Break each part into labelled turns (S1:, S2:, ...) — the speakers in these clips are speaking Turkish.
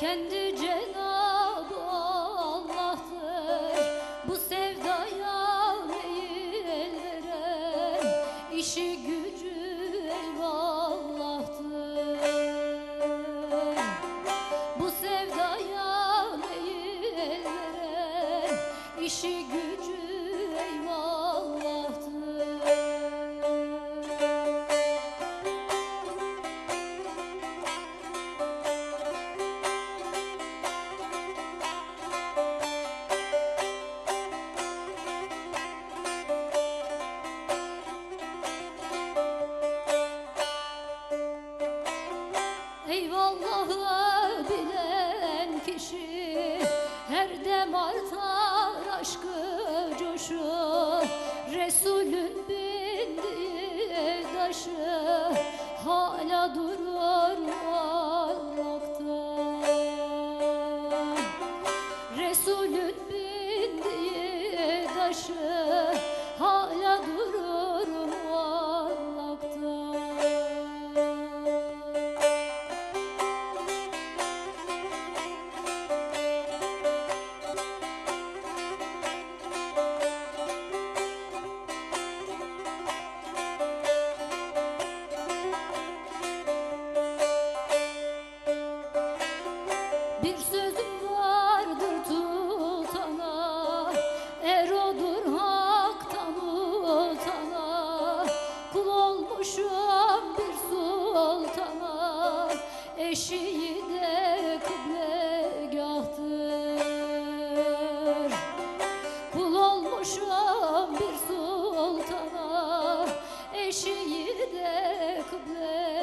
S1: can do batar aşkı coşur Resulün bindiği taşı hala durur varlıkta. Resulün bindiği taşı hala durur sultana Eşiği de kıblegahtır Kul olmuşum bir sultana Eşiği de kıblegahtır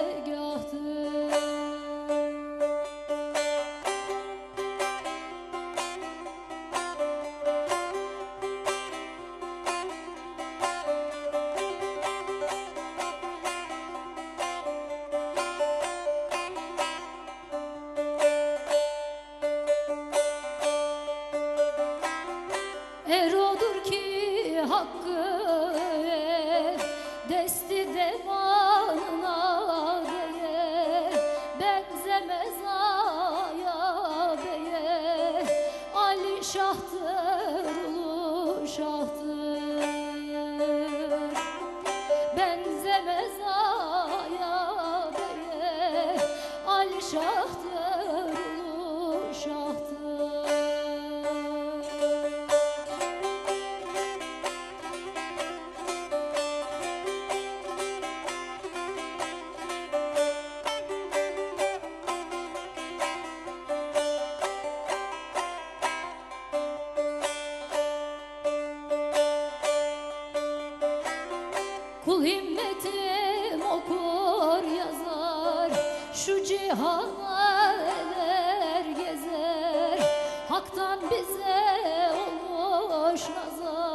S1: desti devanına değer, benzemez aya beye, Ali şahtır, ulu şahtır. Benzemez aya beye, Ali şahtır, himmetim okur yazar. Şu cihana eler gezer. Hak'tan bize olmuş nazar